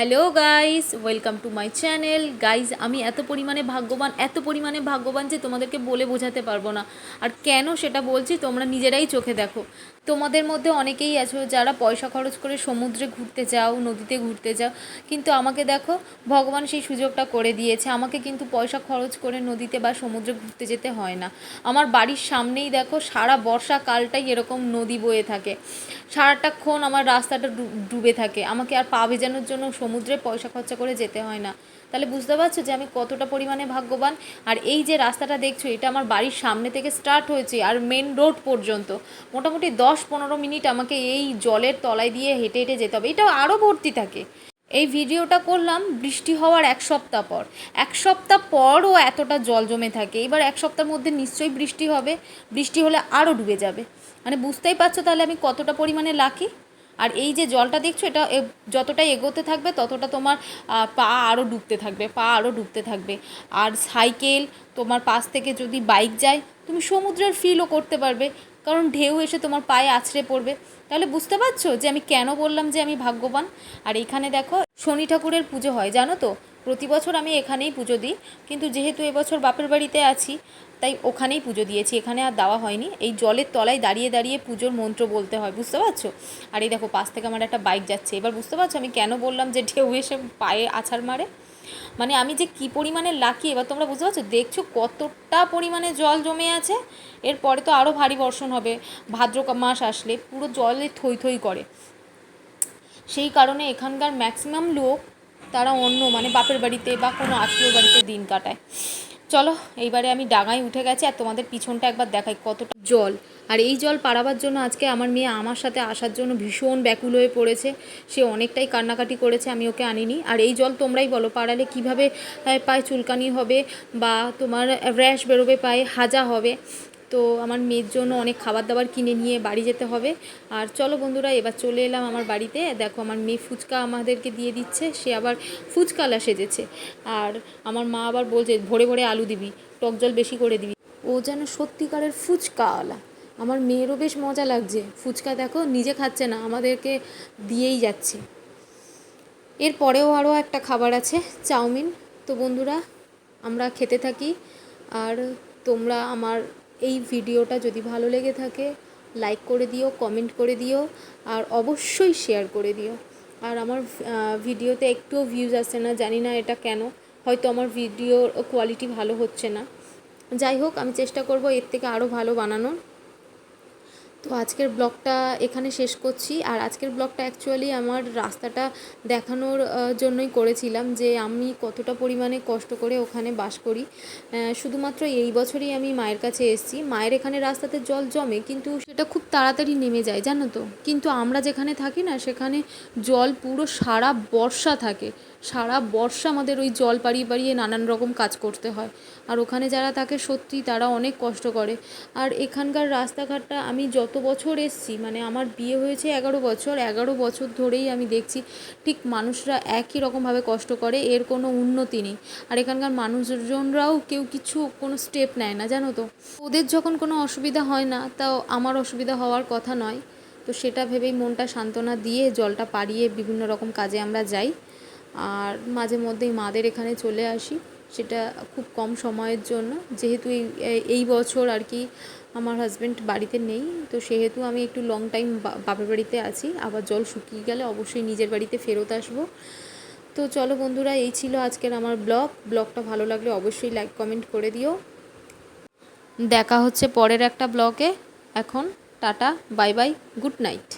Hello guys welcome to my channel guys আমি এত পরিমাণে ভাগ্যবান, এত পরিমাণে ভাগ্যবান যে তোমাদেরকে বলে বোঝাতে পারব না। আর কেন সেটা বলছি, তোমরা নিজেরাই চোখে দেখো। তোমাদের মধ্যে অনেকেই আছো যারা পয়সা খরচ করে সমুদ্রে ঘুরতে যাও, নদীতে ঘুরতে যাও। কিন্তু আমাকে দেখো, ভগবান সেই সুযোগটা করে দিয়েছে। আমাকে কিন্তু পয়সা খরচ করে নদীতে বা সমুদ্রে ঘুরতে যেতে হয় না। আমার বাড়ির সামনেই দেখো, সারা বর্ষাকালটাই এরকম নদী বয়ে থাকে। সারাটাক্ষণ আমার রাস্তাটা ডুবে থাকে। আমাকে আর পা ভেজানোর জন্য সমুদ্রে পয়সা খরচা করে যেতে হয় না। তাহলে বুঝতে পারছ যে আমি কতটা পরিমাণে ভাগ্যবান? আর এই যে রাস্তাটা দেখছ, এটা আমার বাড়ির সামনে থেকে স্টার্ট হয়েছে আর মেন রোড পর্যন্ত। মোটামুটি দশ পনেরো মিনিট আমাকে এই জলের তলায় দিয়ে হেঁটে হেঁটে যেতে হবে। এটা আরও ভর্তি থাকে। এই ভিডিওটা করলাম বৃষ্টি হওয়ার এক সপ্তাহ পর। এক সপ্তাহ পরও এতটা জল জমে থাকে। এবার এক সপ্তাহের মধ্যে নিশ্চয়ই বৃষ্টি হবে। বৃষ্টি হলে আরও ডুবে যাবে। মানে বুঝতেই পারছ তাহলে আমি কতটা পরিমাণে লাকি আর এই যে জলটা দেখছ, এটা যতটাই যতটা এগোতে থাকবে, ততটা তোমার পা আরও ডুবতে থাকবে, পা আরও ডুবতে থাকবে। আর সাইকেল তোমার পাশ থেকে যদি বাইক যায়, তুমি সমুদ্রের ফিলও করতে পারবে। কারণ ঢেউ এসে তোমার পায়ে আছড়ে পড়বে। তাহলে বুঝতে পারছ যে আমি কেন বললাম যে আমি ভাগ্যবান? আর এখানে দেখো, শনি ঠাকুরের পুজো হয়, জানো তো? প্রতি বছর আমি এখানেই পুজো দিই। কিন্তু যেহেতু এবছর বাপের বাড়িতে আছি, তাই ওখানেই পুজো দিয়েছি। এখানে আর দেওয়া হয়নি। এই জলের তলায় দাঁড়িয়ে দাঁড়িয়ে পুজোর মন্ত্র বলতে হয়, বুঝতে পারছ? আর এই দেখো, পাশ থেকে আমার একটা বাইক যাচ্ছে। এবার বুঝতে পারছ আমি কেন বললাম যে ঢেউ এসে পায়ে আছাড় মারে? মানে আমি যে কি পরিমাণে লাকি এবার তোমরা বুঝতে পারছ? দেখছ কতটা পরিমাণে জল জমে আছে? এরপরে তো আরও ভারী বর্ষণ হবে। ভাদ্র মাস আসলে পুরো জলে থই থই করে। সেই কারণে এখানকার ম্যাক্সিমাম লোক তারা অন্য মানে বাপের বাড়িতে বা কোনো আত্মীয় বাড়িতে দিন কাটায়। চলো, এইবারে আমি ডাঙায় উঠে গেছি আর তোমাদের পিছনটা একবার দেখাই কতটা জল। আর এই জল পাড়াবার জন্য আজকে আমার মেয়ে আমার সাথে আসার জন্য ভীষণ ব্যাকুল হয়ে পড়েছে। সে অনেকটাই কান্নাকাটি করেছে, আমি ওকে আনিনি। আর এই জল তোমরাই বলো, পাড়ালে কীভাবে পায়ে চুলকানি হবে বা তোমার র্যাশ বেরোবে, পায়ে হাজা হবে? তো আমার মেয়ের জন্য অনেক খাবার দাবার কিনে নিয়ে বাড়ি যেতে হবে। আর চলো বন্ধুরা, এবার চলে এলাম আমার বাড়িতে। দেখো, আমার মেয়ে ফুচকা আমাদেরকে দিয়ে দিচ্ছে, সে আবার ফুচকালা সেজেছে। আর আমার মা আবার বলছে, ভরে ভরে আলু দিবি, টক জল বেশি করে দিবি। ও যেন সত্যিকারের ফুচকাওয়ালা। আমার মেয়েরও বেশ মজা লাগছে। ফুচকা দেখো, নিজে খাচ্ছে না, আমাদেরকে দিয়েই যাচ্ছে। এরপরেও আরও একটা খাবার আছে, চাউমিন। তো বন্ধুরা, আমরা খেতে থাকি। আর তোমরা আমার এই ভিডিওটা যদি ভালো লেগে থাকে লাইক করে দিও কমেন্ট করে দিও, আর অবশ্যই শেয়ার করে দিও। আর আমার ভিডিওতে একটুও ভিউজ আসছে না, জানি না এটা কেন। হয়তো আমার ভিডিওর কোয়ালিটি ভালো হচ্ছে না। যাই হোক, আমি চেষ্টা করব এর থেকে আরও ভালো বানানোর। তো আজকের ব্লগটা এখানে শেষ করছি। আর আজকের ব্লগটা অ্যাকচুয়ালি আমার রাস্তাটা দেখানোর জন্যই করেছিলাম যে আমি কতটা পরিমাণে কষ্ট করে ওখানে বাস করি। শুধুমাত্র এই বছরই আমি মায়ের কাছে এসেছি। মায়ের এখানে রাস্তাতে জল জমে, কিন্তু সেটা খুব তাড়াতাড়ি নেমে যায়, জানো তো? কিন্তু আমরা যেখানে থাকি না, সেখানে জল পুরো সারা বর্ষা থাকে। সারা বর্ষা আমাদের ওই জল পাড়িয়ে পাড়িয়ে নানান রকম কাজ করতে হয়। আর ওখানে যারা থাকে সত্যি তারা অনেক কষ্ট করে। আর এখানকার রাস্তাঘাটটা আমি যত বছর এসছি মানে আমার বিয়ে হয়েছে এগারো বছর এগারো বছর ধরেই আমি দেখছি ঠিক মানুষরা একই রকমভাবে কষ্ট করে, এর কোনো উন্নতি নেই। আর এখানকার মানুষজনরাও কেউ কিছু, কোনো স্টেপ নেয় না, জানো তো? ওদের যখন কোনো অসুবিধা হয় না, তাও আমার অসুবিধা হওয়ার কথা নয়। তো সেটা ভেবেই মনটা সান্ত্বনা দিয়ে জলটা পাড়িয়ে বিভিন্ন রকম কাজে আমরা যাই। আর মাঝে মধ্যেই মাদের এখানে চলে আসি। সেটা খুব কম সময়ের জন্য। যেহেতু এই এই বছর আর কি আমার হাজব্যান্ড বাড়িতে নেই, তো সেহেতু আমি একটু লং টাইম বাপের বাড়িতে আছি। আবার জল শুকিয়ে গেলে অবশ্যই নিজের বাড়িতে ফেরত আসব। তো চলো বন্ধুরা, এই ছিল আজকের আমার ব্লগ ব্লগটা ভালো লাগলে অবশ্যই লাইক কমেন্ট করে দিও। দেখা হচ্ছে পরের একটা ব্লগে এখন tata bye bye good night